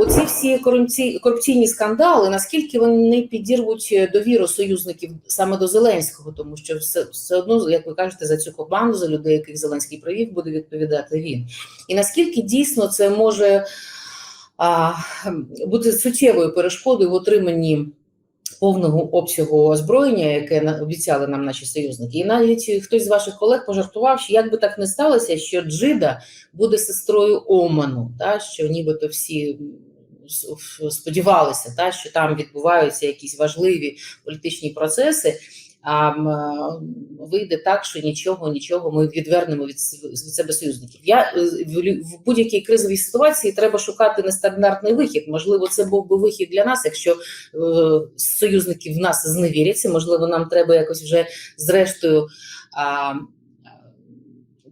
Оці всі корупційні, скандали, наскільки вони підірвуть е, довіру союзників саме до Зеленського, тому що все, все одно, як ви кажете, за цю команду, за людей, яких Зеленський привів, буде відповідати він. І наскільки дійсно це може а, бути суттєвою перешкодою в отриманні повного обсягу озброєння, яке обіцяли нам наші союзники, і навіть хтось з ваших колег пожартував, що як би так не сталося, що Джида буде сестрою Оману, та що нібито всі сподівалися, та що там відбуваються якісь важливі політичні процеси. А м, вийде так, що нічого, нічого ми відвернемо від, від себе союзників. Я е, в, в будь-якій кризовій ситуації треба шукати нестандартний вихід. Можливо, це був би вихід для нас, якщо е, союзники в нас зневіряться. Можливо, нам треба якось вже зрештою. А,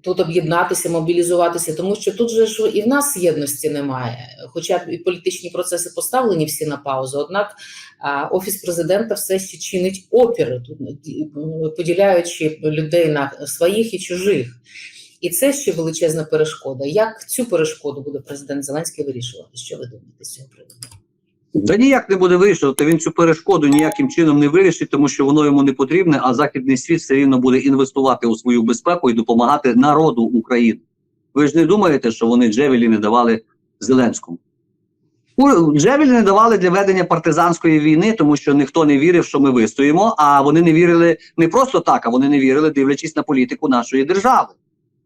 Тут об'єднатися, мобілізуватися, тому що тут же ж і в нас єдності немає. Хоча і політичні процеси поставлені всі на паузу. Однак офіс президента все ще чинить опіри, тут е, поділяючи людей на своїх і чужих. І це ще величезна перешкода. Як цю перешкоду буде президент Зеленський вирішувати? Що ви думаєте з цього приводу? Да ніяк не буде вирішувати. Він цю перешкоду ніяким чином не вирішить, тому що воно йому не потрібне, а західний світ все рівно буде інвестувати у свою безпеку і допомагати народу України. Ви ж не думаєте, що вони Джевелі не давали Зеленському? Джевелі не давали для ведення партизанської війни, тому що ніхто не вірив, що ми вистоїмо. А вони не вірили не просто так, а вони не вірили, дивлячись на політику нашої держави.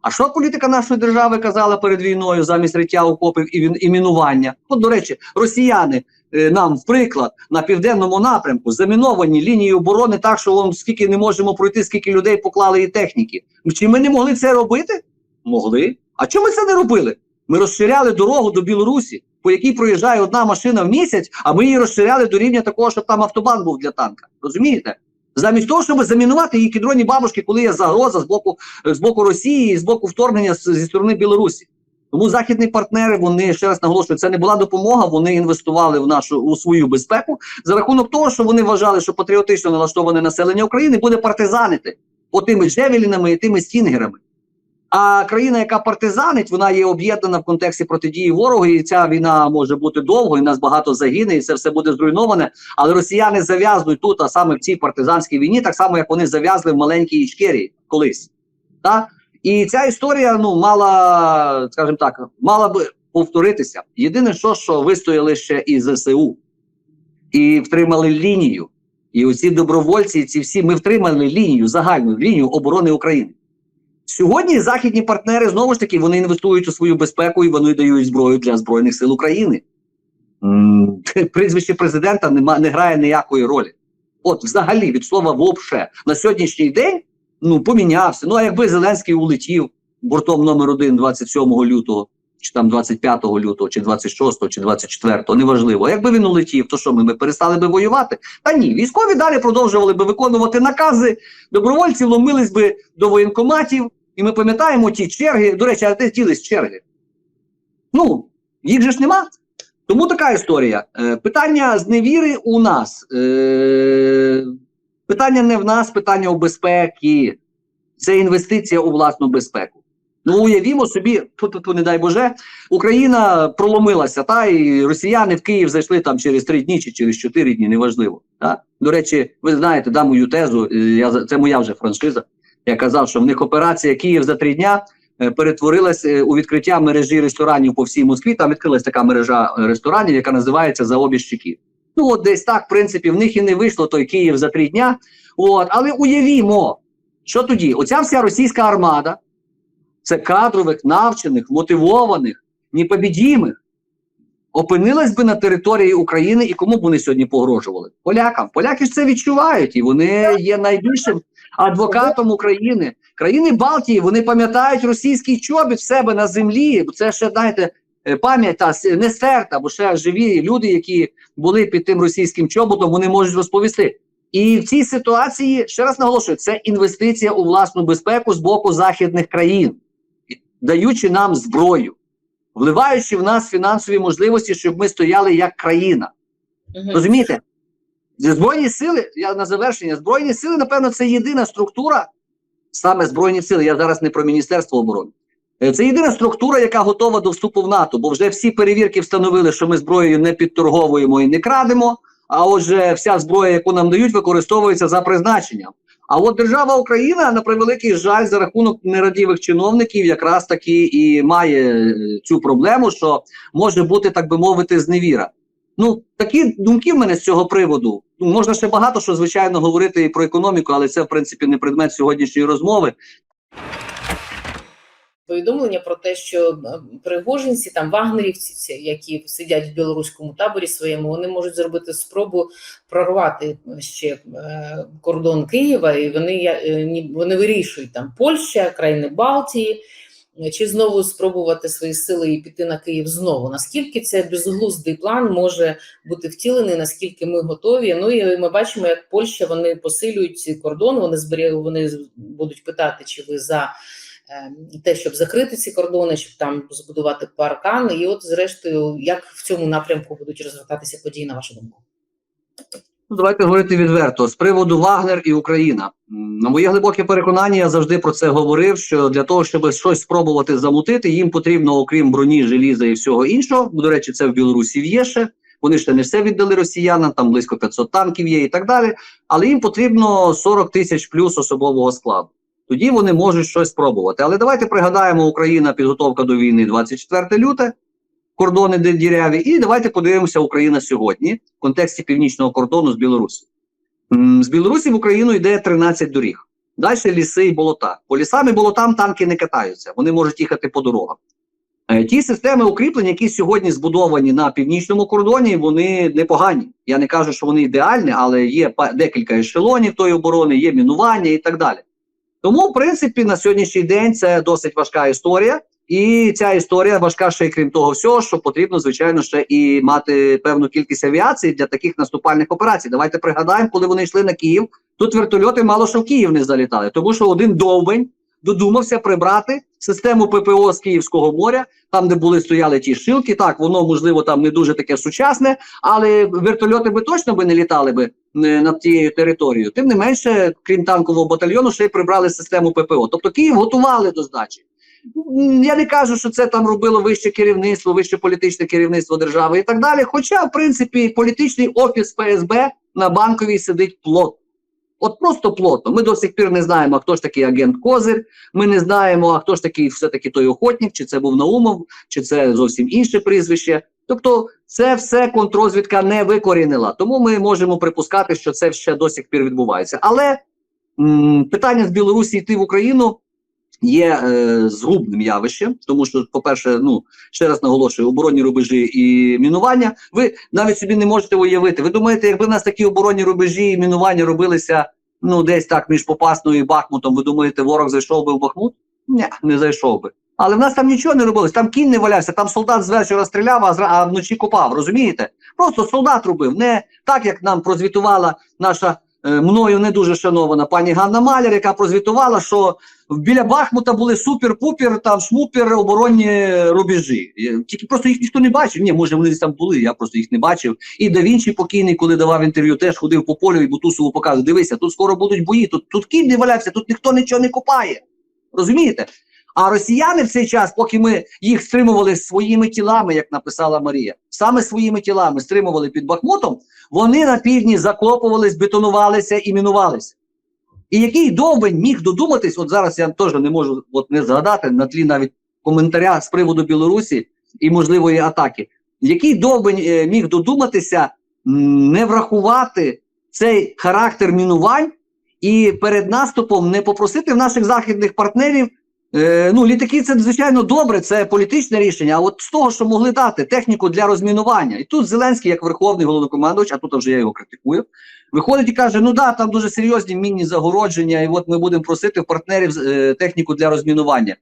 А що політика нашої держави казала перед війною замість риття окопів і він- і мінування? От, до речі, росіяни нам в приклад на південному напрямку заміновані лінії оборони так, що вон скільки не можемо пройти, скільки людей поклали і техніки. Чи ми не могли це робити? Могли. А чому ми це не робили? Ми розширяли дорогу до Білорусі, по якій проїжджає одна машина в місяць, а ми її розширяли до рівня такого, щоб там автобан був для танка. Розумієте? Замість того, щоб замінувати її кідроні бабушки, коли є загроза з боку, з боку Росії і з боку вторгнення зі сторони Білорусі. Тому західні партнери, вони ще раз наголошую, це не була допомога. Вони інвестували в нашу у свою безпеку за рахунок того, що вони вважали, що патріотично налаштоване населення України буде партизанити отими джевелінами і тими стінгерами. А країна, яка партизанить, вона є об'єднана в контексті протидії ворогу, і ця війна може бути довгою, і нас багато загине, і це все буде зруйноване. Але росіяни зав'язнуть тут, а саме в цій партизанській війні, так само як вони зав'язли в маленькій Ічкерії колись. Так? І ця історія ну мала, скажімо так, мала би повторитися. Єдине, що, що вистояли ще і ЗСУ, і втримали лінію. І оці добровольці, ці всі ми втримали лінію, загальну лінію оборони України. Сьогодні західні партнери знову ж таки вони інвестують у свою безпеку і вони дають зброю для Збройних сил України. Прізвище президента нема, не грає ніякої ролі. От, взагалі, від слова вовше на сьогоднішній день ну, помінявся. Ну, а якби Зеленський улетів бортом номер 1 27 лютого, чи там 25 лютого, чи 26, чи 24, неважливо. А якби він улетів, то що ми, ми перестали би воювати? Та ні, військові далі продовжували би виконувати накази, добровольці ломились би до воєнкоматів, і ми пам'ятаємо ті черги. До речі, а де ділись черги? Ну, їх же ж нема. Тому така історія. Е, питання зневіри у нас. Е, питання не в нас, питання у безпеки. Це інвестиція у власну безпеку. Ну, уявімо собі, ту не дай Боже, Україна проломилася, та і росіяни в Київ зайшли там через три дні чи через чотири дні, неважливо. Та? До речі, ви знаєте, дам мою тезу, е, я, це моя вже франшиза. Я казав, що в них операція Київ за три дня е, перетворилась е, у відкриття мережі ресторанів по всій Москві. Там відкрилась така мережа ресторанів, яка називається За обі щеки. Ну, от десь так, в принципі, в них і не вийшло той Київ за три дня. От, але уявімо, що тоді? Оця вся російська армада, це кадрових, навчених, мотивованих, непобідімих, опинилась би на території України і кому б вони сьогодні погрожували? Полякам. Поляки ж це відчувають, і вони є найбільшим адвокатом України. Країни Балтії вони пам'ятають російський чобіт в себе на землі. Це ще знаєте, пам'ять та не стерта, бо ще живі люди, які були під тим російським чоботом, вони можуть розповісти. І в цій ситуації ще раз наголошую, це інвестиція у власну безпеку з боку західних країн, даючи нам зброю, вливаючи в нас фінансові можливості, щоб ми стояли як країна. Мгм. Розумієте? Збройні сили, я на завершення, Збройні сили, напевно, це єдина структура, саме Збройні сили. Я зараз не про Міністерство оборони. Е, Це єдина структура, яка готова до вступу в НАТО, бо вже всі перевірки встановили, що ми зброєю не підторговуємо і не крадемо. А отже, вся зброя, яку нам дають, використовується за призначенням. А от держава Україна, на превеликий жаль, за рахунок нерадівих чиновників, якраз таки і має е, цю проблему, що може бути, так би мовити, зневіра. Ну, такі думки в мене з цього приводу. Ну, можна ще багато що, звичайно, говорити і про економіку, але це, в принципі, не предмет сьогоднішньої розмови. Повідомлення про те, що е, пригожинці, там вагнерівці, ці, які сидять в білоруському таборі своєму, вони можуть зробити спробу прорвати ще е, кордон Києва, і вони е, вони вирішують там Польща, країни Балтії. Чи знову спробувати свої сили і піти на Київ знову? Наскільки це безглуздий план може бути втілений? Наскільки ми готові? Ну і ми бачимо, як Польща вони посилюють кордон. Вони зберіг, вони будуть питати, чи ви за те, щоб закрити ці кордони, щоб там збудувати паркан. І от, зрештою, як в цьому напрямку будуть розвертатися події, на вашу думку? Ну, давайте говорити відверто з приводу Вагнер і Україна. На моє глибоке переконання, я завжди про це говорив. Що для того, щоб щось спробувати замутити, їм потрібно, окрім броні, желіза і всього іншого. До речі, це в Білорусі є ще. Вони ще не все віддали росіянам, там близько 500 танків є і так далі. Але їм потрібно 40 тисяч плюс особового складу. Тоді вони можуть щось спробувати. Але давайте пригадаємо Україна, підготовка до війни 24 люте, кордони діряві. І давайте подивимося Україна сьогодні в контексті північного кордону з Білорусі. З Білорусі в Україну йде 13 доріг. Далі ліси і болота. По лісам і болотам танки не катаються, вони можуть їхати по дорогам. Е, Ті системи укріплень, які сьогодні збудовані на північному кордоні, вони непогані. Я не кажу, що вони ідеальні, але є декілька ешелонів тої оборони, є мінування і так далі. Тому, в принципі, на сьогоднішній день це досить важка історія. І ця історія важка ще й крім того всього, що потрібно, звичайно, ще і мати певну кількість авіації для таких наступальних операцій. Давайте пригадаємо, коли вони йшли на Київ, тут вертольоти мало що в Київ не залітали, тому що один довбень додумався прибрати систему ППО з Київського моря, там, де були стояли ті шилки. Так, воно можливо там не дуже таке сучасне, але вертольоти би точно би не літали би над тією територією. Тим не менше, крім танкового батальйону, ще й прибрали систему ППО. Тобто Київ готували до здачі. Я не кажу, що це там робило вище керівництво, вище політичне керівництво держави і так далі. Хоча, в принципі, політичний офіс ФСБ на банковій сидить плотно. От просто плотно. Ми до сих пір не знаємо, хто ж такий агент Козир. Ми не знаємо, а хто ж такий все-таки той охотник, чи це був Наумов, чи це зовсім інше прізвище. Тобто, це все контрозвідка не викорінила. Тому ми можемо припускати, що це ще до сих пір відбувається. Але м, питання з Білорусі йти в Україну є е, згубним явищем, тому що, по-перше, ну ще раз наголошую, оборонні рубежі і мінування. Ви навіть собі не можете уявити. Ви думаєте, якби в нас такі оборонні рубежі і мінування робилися ну десь так між Попасною і Бахмутом, ви думаєте, ворог зайшов би в Бахмут? Ні, не зайшов би. Але в нас там нічого не робилось, там кінь не валявся, там солдат з вечора стріляв, а, зра- вночі копав, розумієте? Просто солдат робив, не так, як нам прозвітувала наша е, мною не дуже шанована пані Ганна Маляр, яка прозвітувала, що біля Бахмута були супер-пупер, там шмупер оборонні рубежі. Е, Тільки просто їх ніхто не бачив. Ні, може вони там були, я просто їх не бачив. І да Вінчі покійний, коли давав інтерв'ю, теж ходив по полю і Бутусову показував. Дивися, тут скоро будуть бої, тут, тут кінь не валявся, тут ніхто нічого не копає. Розумієте? А росіяни в цей час, поки ми їх стримували своїми тілами, як написала Марія, саме своїми тілами стримували під Бахмутом, вони на півдні закопувались, бетонувалися і мінувалися. І який довбень міг додуматись, от зараз я теж не можу от не згадати на тлі навіть коментаря з приводу Білорусі і можливої атаки, який довбень е, міг додуматися не врахувати цей характер мінувань і перед наступом не попросити в наших західних партнерів. Е, ну, літаки це звичайно добре, це політичне рішення. А от з того, що могли дати техніку для розмінування, і тут Зеленський, як верховний головнокомандувач, а тут вже я його критикую, виходить і каже: ну да, там дуже серйозні мінні загородження, і от ми будемо просити партнерів е, техніку для розмінування.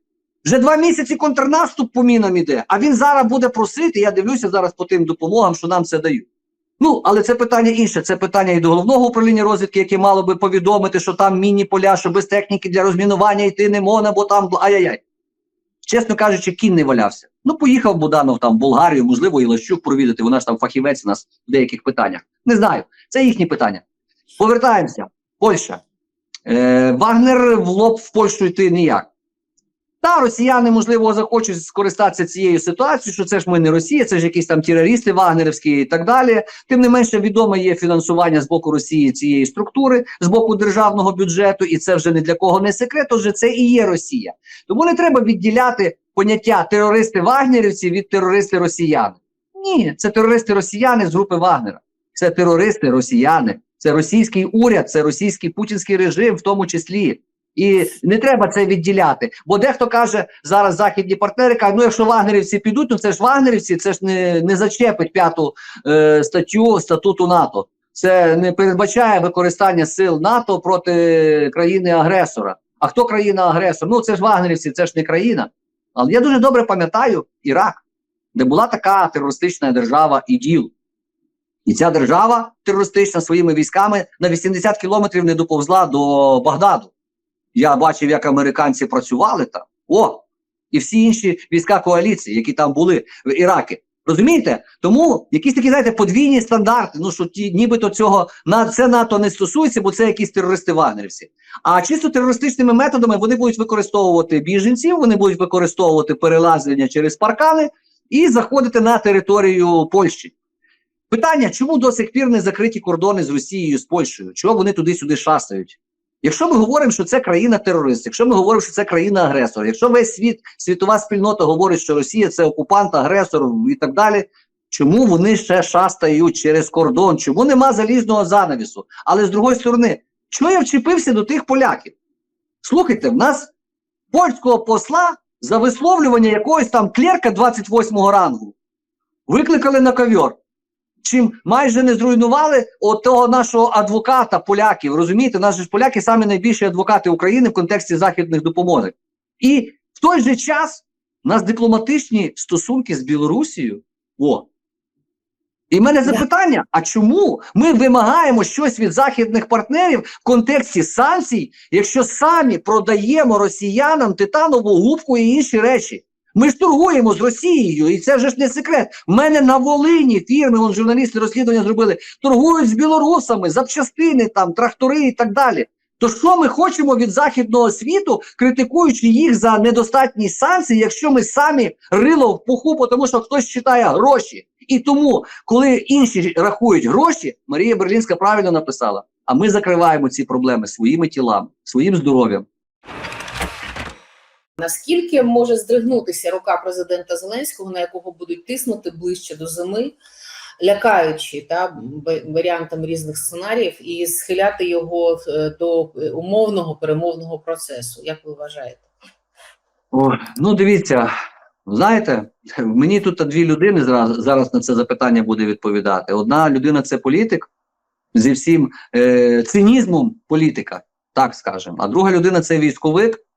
Вже два місяці контрнаступ по мінам іде, а він зараз буде просити. Я дивлюся зараз по тим допомогам, що нам це дають. Ну, але це питання інше. Це питання і до головного управління розвідки, яке мало би повідомити, що там мінні поля, що без техніки для розмінування йти не можна, бо там ай-яй-яй. Чесно кажучи, кінь не валявся. Ну, поїхав Буданов там в Болгарію, можливо, і Лащук провідати. Вона ж там фахівець у нас в деяких питаннях. Не знаю. Це їхні питання. Повертаємося. Польща. Е, Вагнер в лоб в Польщу йти ніяк. Та росіяни, можливо, захочуть скористатися цією ситуацією, що це ж ми не Росія, це ж якісь там терористи вагнерівські і так далі. Тим не менше, відоме є фінансування з боку Росії цієї структури, з боку державного бюджету, і це вже ні для кого не секрет. Отже, це і є Росія. Тому не треба відділяти поняття терористи вагнерівці від терористи росіяни. Ні, це терористи росіяни з групи Вагнера. Це терористи росіяни, це російський уряд, це російський путінський режим, в тому числі. І не треба це відділяти. Бо дехто каже зараз західні партнери, кажуть, ну якщо вагнерівці підуть, ну це ж вагнерівці, це ж не, не зачепить п'яту е, статтю статуту НАТО. Це не передбачає використання сил НАТО проти країни-агресора. А хто країна-агресор? Ну це ж вагнерівці, це ж не країна. Але я дуже добре пам'ятаю Ірак, де була така терористична держава ІДІЛ. І ця держава терористична своїми військами на 80 кілометрів не доповзла до Багдаду. Я бачив, як американці працювали там. О! І всі інші війська коаліції, які там були в Іракі. Розумієте? Тому якісь такі, знаєте, подвійні стандарти. Ну що ті, нібито цього на це НАТО не стосується, бо це якісь терористи вагнерівці. А чисто терористичними методами вони будуть використовувати біженців, вони будуть використовувати перелазення через паркани і заходити на територію Польщі. Питання, чому до сих пір не закриті кордони з Росією з Польщею? Чого вони туди-сюди шастають? Якщо ми говоримо, що це країна-терорист, якщо ми говоримо, що це країна-агресор, якщо весь світ, світова спільнота говорить, що Росія це окупант, агресор і так далі, чому вони ще шастають через кордон? Чому нема залізного занавісу? Але з другої сторони, чого я вчепився до тих поляків? Слухайте, в нас польського посла за висловлювання якогось там клерка 28-го рангу викликали на ковьор чим майже не зруйнували от того нашого адвоката поляків. Розумієте, наші ж поляки самі найбільші адвокати України в контексті західних допомоги. І в той же час у нас дипломатичні стосунки з Білорусією. О. І в мене запитання: а чому ми вимагаємо щось від західних партнерів в контексті санкцій, якщо самі продаємо росіянам титанову губку і інші речі? Ми ж торгуємо з Росією, і це вже ж не секрет. У мене на Волині фірми, вон журналісти розслідування зробили, торгують з білорусами, запчастини, там, трактори і так далі. То що ми хочемо від західного світу, критикуючи їх за недостатність санкцій, якщо ми самі рило в пуху, тому що хтось читає гроші. І тому, коли інші рахують гроші, Марія Берлінська правильно написала: а ми закриваємо ці проблеми своїми тілами, своїм здоров'ям. Наскільки може здригнутися рука президента Зеленського, на якого будуть тиснути ближче до зими, лякаючи та варіантами різних сценаріїв, і схиляти його е, до умовного перемовного процесу? Як ви вважаєте? О, ну, дивіться, знаєте, мені тут дві людини зараз, зараз на це запитання буде відповідати. Одна людина це політик зі всім е, цинізмом політика, так скажемо. А друга людина це військовик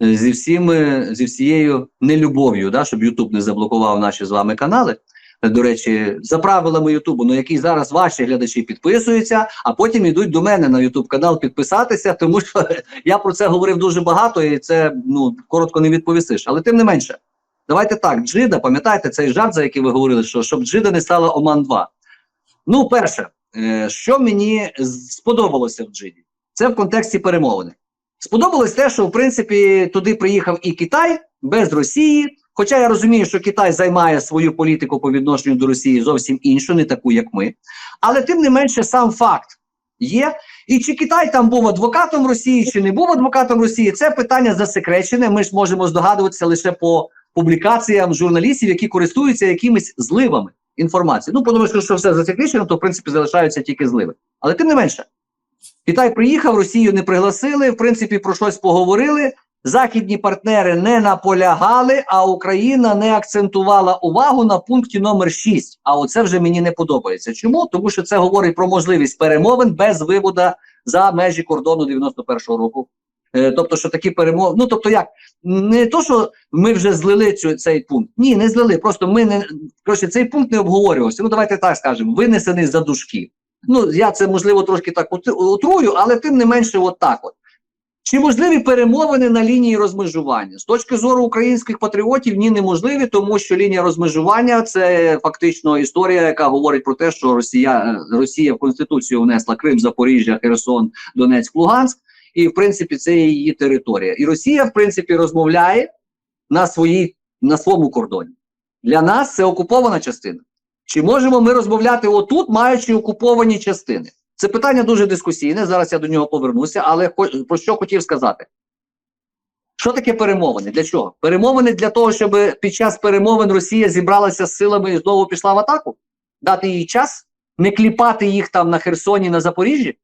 зі всім, е, зі всією нелюбов'ю, да, щоб Ютуб не заблокував наші з вами канали. До речі, за правилами Ютубу, ну які зараз ваші глядачі підписуються, а потім йдуть до мене на Ютуб канал підписатися, тому що я про це говорив дуже багато, і це ну коротко не відповісиш. Але тим не менше, давайте так. Джида, пам'ятаєте цей жарт, за який ви говорили, що щоб Джида не стала Оман 2 Ну, перше, е, що мені сподобалося в Джиді, це в контексті перемовини. Сподобалось те, що в принципі туди приїхав і Китай без Росії. Хоча я розумію, що Китай займає свою політику по відношенню до Росії зовсім іншу, не таку, як ми. Але тим не менше, сам факт є. І чи Китай там був адвокатом Росії, чи не був адвокатом Росії, це питання засекречене. Ми ж можемо здогадуватися лише по публікаціям журналістів, які користуються якимись зливами інформації. Ну, подумаєш, що все засекречено, то в принципі залишаються тільки зливи. Але тим не менше, Китай приїхав, Росію не пригласили, в принципі, про щось поговорили. Західні партнери не наполягали, а Україна не акцентувала увагу на пункті номер 6. А оце вже мені не подобається. Чому? Тому що це говорить про можливість перемовин без виводу за межі кордону 91-го року. Е, тобто, що такі перемови, ну тобто, як не то, що ми вже злили цю, цей пункт. Ні, не злили. Просто ми не коротше, цей пункт не обговорювався. Ну давайте так скажемо, винесений за дужки. Ну я це можливо трошки так утрую, але тим не менше, от так от. Чи можливі перемовини на лінії розмежування? З точки зору українських патріотів, ні, неможливі, тому що лінія розмежування це фактично історія, яка говорить про те, що Росія, Росія в Конституцію внесла Крим, Запоріжжя, Херсон, Донецьк, Луганськ, і в принципі це її територія. І Росія, в принципі, розмовляє на, своїй, на своєму кордоні. Для нас це окупована частина. Чи можемо ми розмовляти отут, маючи окуповані частини? Це питання дуже дискусійне. Зараз я до нього повернуся, але про що хотів сказати? Що таке перемовини? Для чого? Перемовини для того, щоб під час перемовин Росія зібралася з силами і знову пішла в атаку? Дати їй час, не кліпати їх там на Херсоні, на Запоріжжі?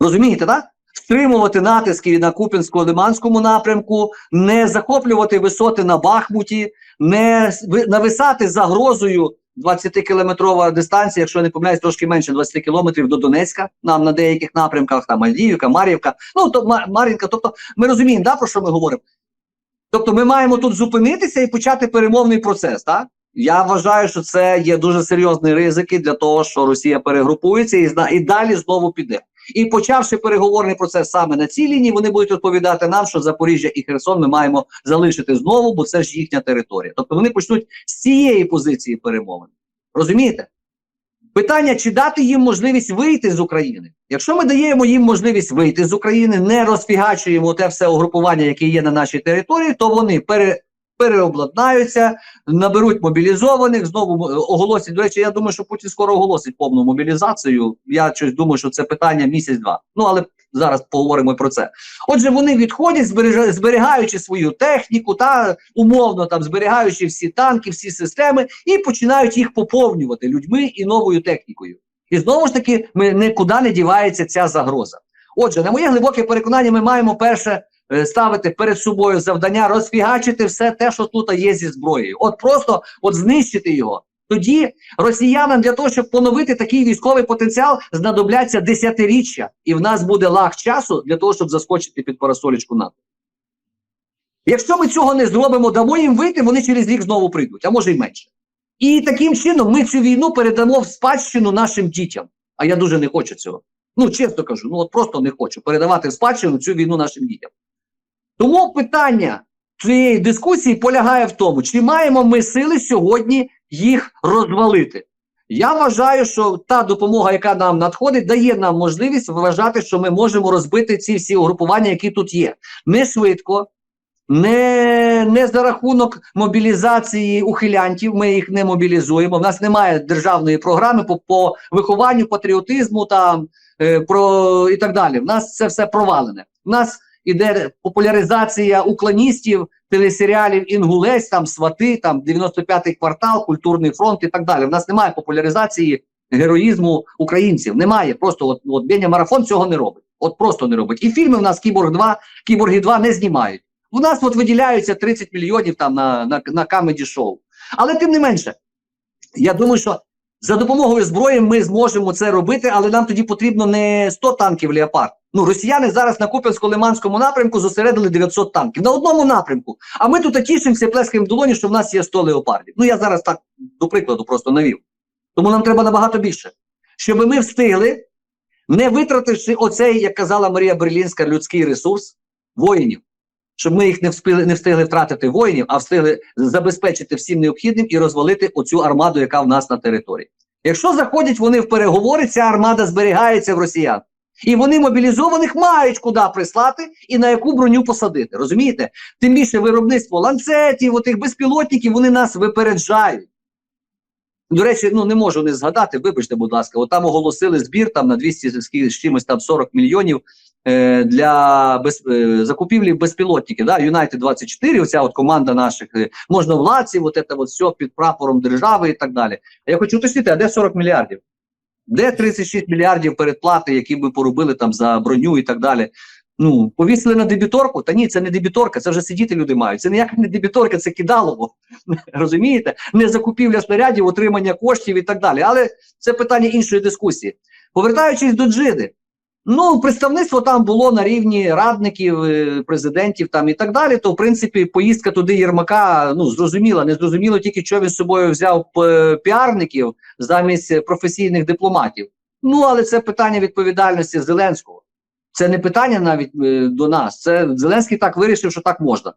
Розумієте, так? Стримувати натиски на Купінсько-Лиманському напрямку, не захоплювати висоти на Бахмуті, не нависати загрозою 20-кілометрова дистанція, якщо не помиляюсь, трошки менше 20 кілометрів до Донецька, нам на деяких напрямках, там Альдіївка, Мар'ївка, ну то Ма- Мар'їнка. Тобто ми розуміємо, да, про що ми говоримо. Тобто ми маємо тут зупинитися і почати перемовний процес. Так? Я вважаю, що це є дуже серйозні ризики для того, що Росія перегрупується і, і далі знову піде. І почавши переговорний процес саме на цій лінії, вони будуть відповідати нам, що Запоріжжя і Херсон ми маємо залишити знову, бо це ж їхня територія. Тобто вони почнуть з цієї позиції перемовин. Розумієте? Питання, чи дати їм можливість вийти з України. Якщо ми даємо їм можливість вийти з України, не розфігачуємо те все угрупування, яке є на нашій території, то вони пере, переобладнаються, наберуть мобілізованих, знову оголосять. До речі, я думаю, що Путін скоро оголосить повну мобілізацію. Я щось думаю, що це питання місяць-два. Ну але зараз поговоримо про це. Отже, вони відходять, зберігаючи свою техніку та умовно там зберігаючи всі танки, всі системи, і починають їх поповнювати людьми і новою технікою. І знову ж таки, ми нікуди не дівається ця загроза. Отже, на моє глибоке переконання, ми маємо перше е, ставити перед собою завдання розфігачити все те, що тут є зі зброєю. От просто от знищити його. Тоді росіянам для того, щоб поновити такий військовий потенціал, знадобляться десятиріччя, і в нас буде лаг часу для того, щоб заскочити під парасолічку НАТО. Якщо ми цього не зробимо, дамо їм вийти, вони через рік знову прийдуть, а може й менше. І таким чином ми цю війну передамо в спадщину нашим дітям. А я дуже не хочу цього. Ну, чесно кажу, ну от просто не хочу передавати в спадщину цю війну нашим дітям. Тому питання цієї дискусії полягає в тому, чи маємо ми сили сьогодні їх розвалити. Я вважаю, що та допомога, яка нам надходить, дає нам можливість вважати, що ми можемо розбити ці всі угрупування, які тут є. Не швидко, не, не за рахунок мобілізації ухилянтів. Ми їх не мобілізуємо. У нас немає державної програми по, по вихованню патріотизму там е, про і так далі. У нас це все провалене. У нас іде популяризація уклоністів, телесеріалів Інгулець, там свати, там 95-й квартал, культурний фронт і так далі. У нас немає популяризації героїзму українців. Немає. Просто от, от Беня Марафон цього не робить. От просто не робить. І фільми в нас Кіборг 2, Кіборги 2 не знімають. У нас от виділяються 30 мільйонів там на, на, на камеді шоу. Але тим не менше, я думаю, що за допомогою зброї ми зможемо це робити, але нам тоді потрібно не 100 танків Леопард. Ну, росіяни зараз на Куп'янсько-Лиманському напрямку зосередили 900 танків на одному напрямку. А ми тут тішимося плескаємо в долоні, що в нас є 100 леопардів. Ну я зараз так до прикладу просто навів. Тому нам треба набагато більше, щоб ми встигли, не витративши оцей, як казала Марія Берлінська, людський ресурс воїнів, щоб ми їх не встигли, не встигли втратити воїнів, а встигли забезпечити всім необхідним і розвалити оцю армаду, яка в нас на території. Якщо заходять вони в переговори, ця армада зберігається в росіян. І вони мобілізованих мають куди прислати і на яку броню посадити. Розумієте? Тим більше виробництво ланцетів, отих безпілотників, вони нас випереджають. До речі, ну не можу не згадати, вибачте, будь ласка, от там оголосили збір там на 200 з чимось там 40 мільйонів для без, е, закупівлі безпілотників. Да? United 24, оця от команда наших е, можновладців, от це от все під прапором держави і так далі. А я хочу уточнити, а де 40 мільярдів? Де 36 мільярдів передплати, які ми поробили там за броню і так далі? Ну, повісили на дебіторку? Та ні, це не дебіторка, це вже сидіти люди мають. Це ніяка не дебіторка, це кидалово. Розумієте? Не закупівля снарядів, отримання коштів і так далі. Але це питання іншої дискусії. Повертаючись до Джиди, ну, представництво там було на рівні радників, е, президентів там і так далі. То, в принципі, поїздка туди Єрмака ну, зрозуміла. Не зрозуміло тільки, що він з собою взяв піарників замість е, професійних дипломатів. Ну, але це питання відповідальності Зеленського. Це не питання навіть е, до нас. Це Зеленський так вирішив, що так можна.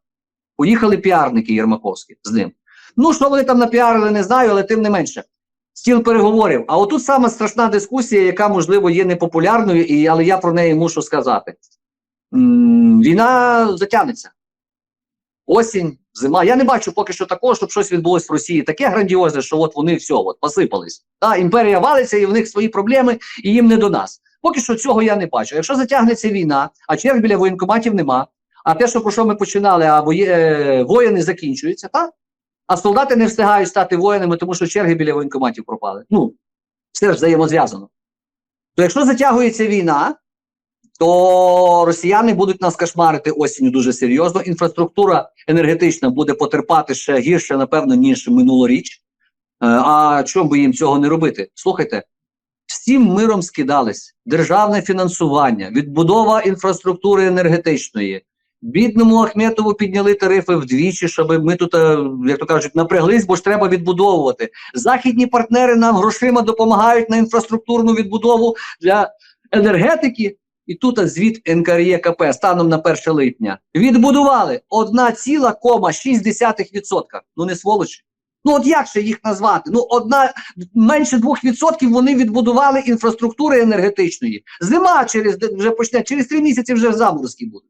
Поїхали піарники Єрмаковські з ним. Ну, що вони там напіарили, не знаю, але тим не менше. Стіл переговорів. А отут сама страшна дискусія, яка, можливо, є непопулярною, і, але я про неї мушу сказати. Війна затягнеться. осінь, зима. Я не бачу поки що такого, щоб щось відбулось в Росії. Таке грандіозне, що от вони все от, посипались. Та, імперія валиться, і в них свої проблеми, і їм не до нас. Поки що цього я не бачу. Якщо затягнеться війна, а черг біля воєнкоматів нема, а те, що про що ми починали, а воє, е, воїни закінчуються, так? А солдати не встигають стати воїнами, тому що черги біля воєнкоматів пропали. Ну, все ж взаємозв'язано. То якщо затягується війна, то росіяни будуть нас кошмарити осінню дуже серйозно. Інфраструктура енергетична буде потерпати ще гірше, напевно, ніж минулоріч. Е, А чому би їм цього не робити? Слухайте, всім миром скидались державне фінансування, відбудова інфраструктури енергетичної. Бідному Ахметову підняли тарифи вдвічі, щоб ми тут, е, як то кажуть, напряглись, бо ж треба відбудовувати. Західні партнери нам грошима допомагають на інфраструктурну відбудову для енергетики. І тут звіт НКРЄКП станом на 1 липня відбудували 1,6%. Ну не сволочі. Ну от як ще їх назвати? Ну одна менше 2% вони відбудували інфраструктури енергетичної. Зима через вже почне, через три місяці вже заморозки будуть.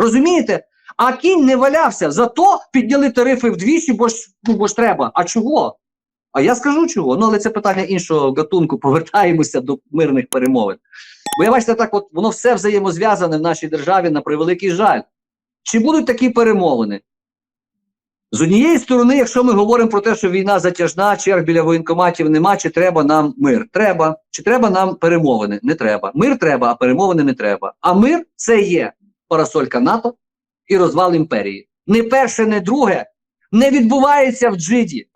Розумієте? А кінь не валявся, зато підняли тарифи вдвічі, бо ж, ну, бо ж треба. А чого? А я скажу чого. Ну, але це питання іншого гатунку. Повертаємося до мирних перемовин. Бо я бачите, так от воно все взаємозв'язане в нашій державі на превеликий жаль. Чи будуть такі перемовини? З однієї сторони, якщо ми говоримо про те, що війна затяжна, черг біля воєнкоматів нема, чи треба нам мир? Треба. Чи треба нам перемовини? Не треба. Мир треба, а перемовини не треба. А мир це є парасолька НАТО і розвал імперії. Не перше, не друге не відбувається в джиді.